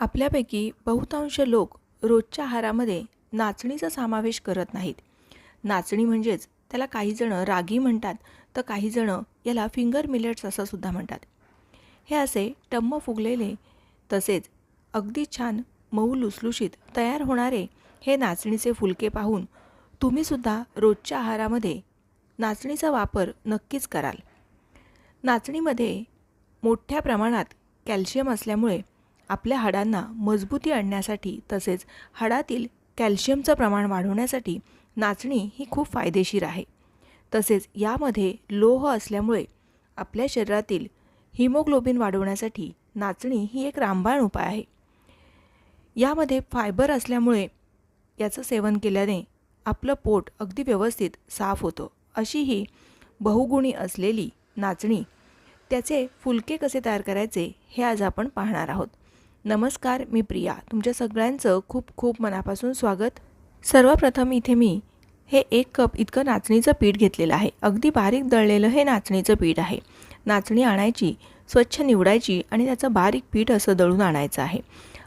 आपल्यापैकी बहुतांश लोक रोजच्या आहारामध्ये नाचणीचा समावेश करत नाहीत. नाचणी म्हणजेच त्याला काहीजणं रागी म्हणतात तर काहीजणं याला फिंगर मिलेट्स असं सुद्धा म्हणतात. हे असे टम्म फुगलेले तसेच अगदी छान मऊ लुसलुशीत तयार होणारे हे नाचणीचे फुलके पाहून तुम्हीसुद्धा रोजच्या आहारामध्ये नाचणीचा वापर नक्कीच कराल. नाचणीमध्ये मोठ्या प्रमाणात कॅल्शियम असल्यामुळे आपल्या हाडांना मजबूती आणण्यासाठी तसेच हाडातील कॅल्शियमचं प्रमाण वाढवण्यासाठी नाचणी ही खूप फायदेशीर आहे. तसेच यामध्ये लोह असल्यामुळे आपल्या शरीरातील हिमोग्लोबिन वाढवण्यासाठी नाचणी ही एक रामबाण उपाय आहे. यामध्ये फायबर असल्यामुळे याचं सेवन केल्याने आपलं पोट अगदी व्यवस्थित साफ होतं. अशी ही बहुगुणी असलेली नाचणी त्याचे फुलके कसे तयार करायचे हे आज आपण पाहणार आहोत. नमस्कार मी प्रिया. तुमच्या सगळ्यांचं खूप खूप मनापासून स्वागत. सर्वप्रथम इथे मी हे एक कप इतकं नाचणीचं पीठ घेतलेलं आहे. अगदी बारीक दळलेलं हे नाचणीचं पीठ आहे. नाचणी आणायची स्वच्छ निवडायची आणि त्याचं बारीक पीठ असं दळून आणायचं आहे.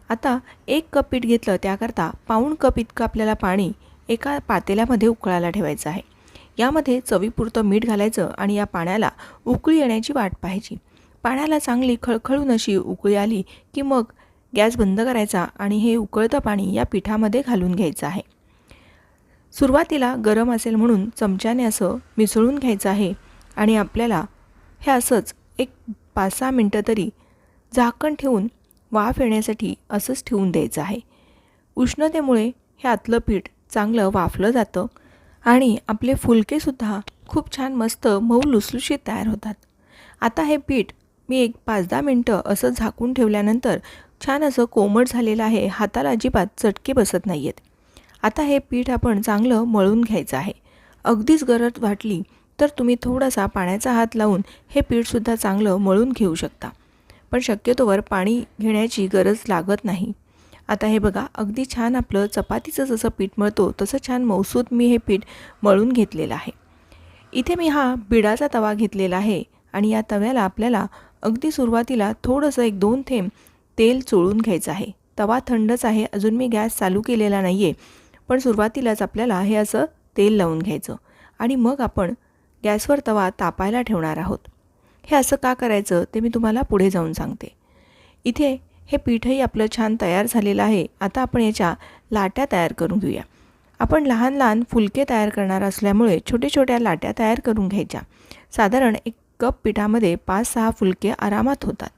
आता एक कप पीठ घेतलं त्याकरता पाऊण कप इतकं आपल्याला पाणी एका पातेल्यामध्ये उकळायला ठेवायचं आहे. यामध्ये चवीपुरतं मीठ घालायचं आणि या पाण्याला उकळी येण्याची वाट पाहायची. पाण्याला चांगली खळखळून अशी उकळी आली की मग गॅस बंद करायचा आणि हे उकळतं पाणी या पिठामध्ये घालून घ्यायचं आहे. सुरुवातीला गरम असेल म्हणून चमच्याने असं मिसळून घ्यायचं आहे आणि आपल्याला हे असंच एक पाच सहा मिनटं तरी झाकण ठेवून वाफ येण्यासाठी असंच ठेवून द्यायचं आहे. उष्णतेमुळे हे आतलं पीठ चांगलं वाफलं जातं आणि आपले फुलकेसुद्धा खूप छान मस्त मऊ लुसलुशीत तयार होतात. आता हे पीठ मी एक पाच दहा मिनटं असं झाकून ठेवल्यानंतर छान असं कोमट झालेलं आहे हाताला अजिबात चटके बसत नाही आहेत आता हे पीठ आपण चांगलं मळून घ्यायचं आहे. अगदीच गरज वाटली तर तुम्ही थोडासा पाण्याचा हात लावून हे पीठसुद्धा चांगलं मळून घेऊ शकता. पण शक्यतोवर पाणी घेण्याची गरज लागत नाही. आता हे बघा अगदी छान आपलं चपातीचं जसं पीठ मळतो तसं छान मौसूद मी हे पीठ मळून घेतलेलं आहे. इथे मी हा बिडाचा तवा घेतलेला आहे आणि या तव्याला आपल्याला अगदी सुरुवातीला थोडंसं एक दोन थेंब तेल चोळून घ्यायचं आहे. तवा थंडच आहे अजून मी गॅस चालू केलेला नाही आहे पण सुरुवातीलाच आपल्याला हे असं तेल लावून घ्यायचं. आणि मग आपण गॅसवर तवा तापायला ठेवणार आहोत. हे असं का करायचं ते मी तुम्हाला पुढे जाऊन सांगते. इथे हे पीठही आपलं छान तयार झालेलं आहे. आता आपण याच्या लाट्या तयार करून घेऊया. आपण लहान लहान फुलके तयार करणार असल्यामुळे छोट्या छोट्या लाट्या तयार करून घ्यायच्या. साधारण एक कप पिठामध्ये पाच सहा फुलके आरामात होतात.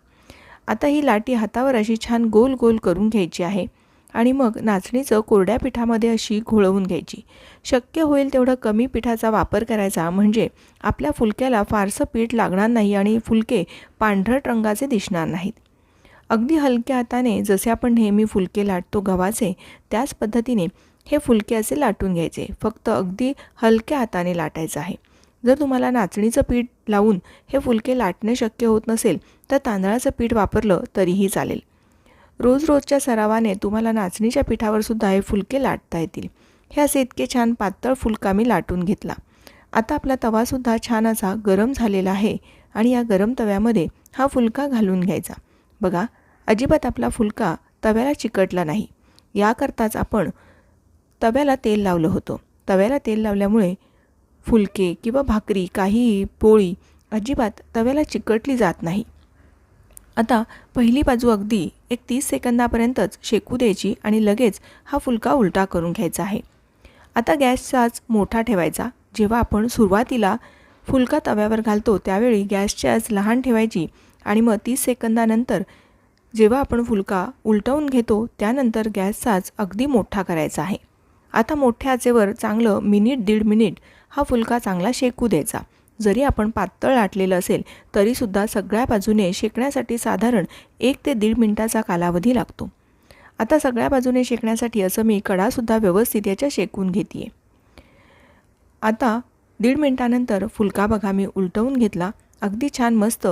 आता ही लाटी हातावर अशी छान गोल गोल करून घ्यायची आहे आणि मग नाचणीचं कोरड्या पिठामध्ये अशी घोळवून घ्यायची. शक्य होईल तेवढं कमी पिठाचा वापर करायचा म्हणजे आपल्या फुलक्याला फारसं पीठ लागणार नाही आणि फुलके पांढरट रंगाचे दिसणार नाहीत. अगदी हलक्या हाताने जसे आपण नेहमी फुलके लाटतो गव्हाचे त्याच पद्धतीने हे फुलके असे लाटून घ्यायचे. फक्त अगदी हलक्या हाताने लाटायचं आहे. जर तुम्हाला नाचणीचं पीठ लावून हे फुलके लाटणे शक्य होत नसेल तर तांदळाचं पीठ वापरलं तरीही चालेल. रोज रोजच्या सरावाने तुम्हाला नाचणीच्या पिठावर सुद्धा हे फुलके लाटता येतील. हे असे इतके छान पातळ फुलका मी लाटून घेतला. आता आपला तवासुद्धा छान असा गरम झालेला आहे आणि या गरम तव्यामध्ये हा फुलका घालून घ्यायचा. बघा अजिबात आपला फुलका तव्याला चिकटला नाही. याकरताच आपण तव्याला तेल लावलं होतं. तव्याला तेल लावल्यामुळे फुलके किंवा भाकरी काहीही पोळी अजिबात तव्याला चिकटली जात नाही. आता पहिली बाजू अगदी एक तीस सेकंदापर्यंतच शेकू द्यायची आणि लगेच हा फुलका उलटा करून घ्यायचा आहे. आता गॅसचाच मोठा ठेवायचा. जेव्हा आपण सुरुवातीला फुलका तव्यावर घालतो त्यावेळी गॅसची आज लहान ठेवायची आणि मग तीस सेकंदानंतर जेव्हा आपण फुलका उलटवून घेतो त्यानंतर गॅसचाच अगदी मोठा करायचा आहे. आता मोठ्या आचेवर चांगलं मिनिट दीड मिनिट हा फुलका चांगला शेकू द्यायचा. जरी आपण पातळ लाटलेलं असेल तरीसुद्धा सगळ्या बाजूने शेकण्यासाठी साधारण एक ते दीड मिनटाचा कालावधी लागतो. आता सगळ्या बाजूने शेकण्यासाठी असं मी कडासुद्धा व्यवस्थित याच्या शेकून घेते आता दीड मिनटानंतर फुलका बघा मी उलटवून घेतला. अगदी छान मस्त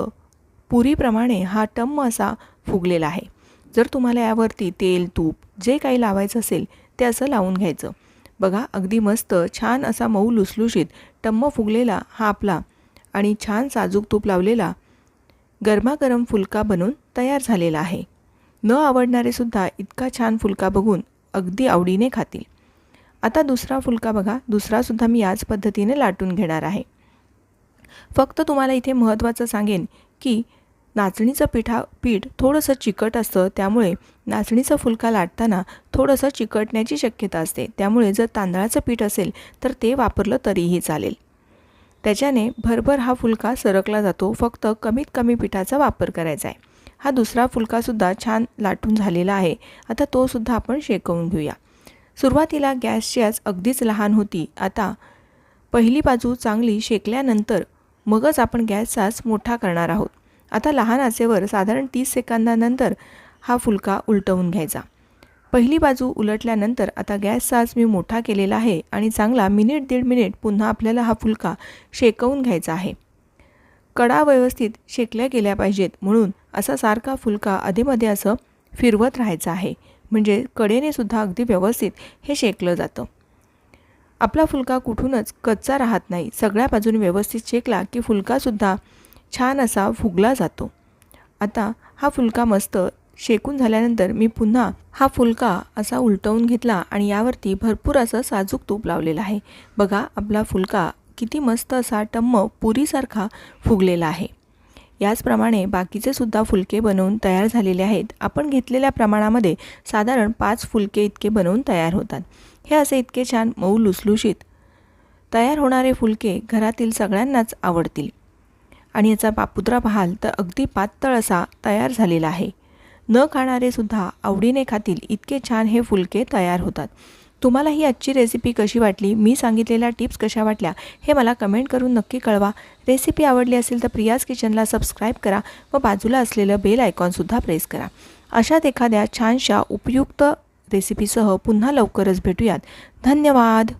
पुरीप्रमाणे हा टम्म असा फुगलेला आहे. जर तुम्हाला यावरती तेल तूप जे काही लावायचं असेल ते असं लावून घ्यायचं. बघा अगदी मस्त छान असा मऊ लुसलुशीत टम्म फुगलेला हा आपला आणि छान साजूक तूप लावलेला गरमागरम फुलका बनून तयार झालेला आहे. न आवडणारेसुद्धा इतका छान फुलका बघून अगदी आवडीने खातील. आता दुसरा फुलका बघा दुसरासुद्धा मी याच पद्धतीने लाटून घेणार आहे. फक्त तुम्हाला इथे महत्त्वाचं सांगेन की नाचणीचं पिठा पीठ थोडंसं चिकट असतं त्यामुळे नाचणीचा फुलका लाटताना थोडंसं चिकटण्याची शक्यता असते. त्यामुळे जर तांदळाचं पीठ असेल तर ते वापरलं तरीही चालेल. त्याच्याने भरभर हा फुलका सरकला जातो. फक्त कमीत कमी पिठाचा वापर करायचा आहे. हा दुसरा फुलकासुद्धा छान लाटून झालेला आहे. आता तोसुद्धा आपण शेकवून घेऊया. सुरुवातीला गॅसची आज अगदीच लहान होती. आता पहिली बाजू चांगली शेकल्यानंतर मगच आपण गॅसचाच मोठा करणार आहोत. आता लहान आचेवर साधारण तीस सेकंदानंतर हा फुलका उलटवून घ्यायचा. पहिली बाजू उलटल्यानंतर आता गॅसचा आच मी मोठा केलेला आहे आणि चांगला मिनिट दीड मिनिट पुन्हा आपल्याला हा फुलका शेकवून घ्यायचा आहे. कडा व्यवस्थित शेकल्या गेल्या पाहिजेत म्हणून असा सारखा फुलका अधेमध्ये असं फिरवत राहायचं आहे. म्हणजे कडेने सुद्धा अगदी व्यवस्थित हे शेकलं जातं. आपला फुलका कुठूनच कच्चा राहत नाही. सगळ्या बाजूने व्यवस्थित शेकला की फुलकासुद्धा छान असा फुगला जातो. आता हा फुलका मस्त शेकून झाल्यानंतर मी पुन्हा हा फुलका असा उलटवून घेतला आणि यावरती भरपूर असं साजूक तूप लावलेलं आहे. बघा आपला फुलका किती मस्त असा टम्म पुरीसारखा फुगलेला आहे. याचप्रमाणे बाकीचे सुद्धा फुलके बनवून तयार झालेले आहेत. आपण घेतलेल्या प्रमाणामध्ये साधारण पाच फुलके इतके बनवून तयार होतात. हे असे इतके छान मऊ लुसलुशीत तयार होणारे फुलके घरातील सगळ्यांनाच आवडतील. आणि याचा पापुद्रा पाहाल तर अगदी पातळ असा तयार झालेला आहे. न खाणारे सुद्धा आवडीने खातील इतके छान हे फुलके तयार होतात. तुम्हाला ही आजची रेसिपी कशी वाटली? मी सांगितलेल्या टिप्स कशा वाटल्या? हे मला कमेंट करून नक्की कळवा. रेसिपी आवडली असेल तर प्रियाज किचनला सबस्क्राईब करा व बाजूला असलेलं बेल आयकॉनसुद्धा प्रेस करा. अशात एखाद्या छानशा उपयुक्त रेसिपीसह पुन्हा लवकरच भेटूयात. धन्यवाद!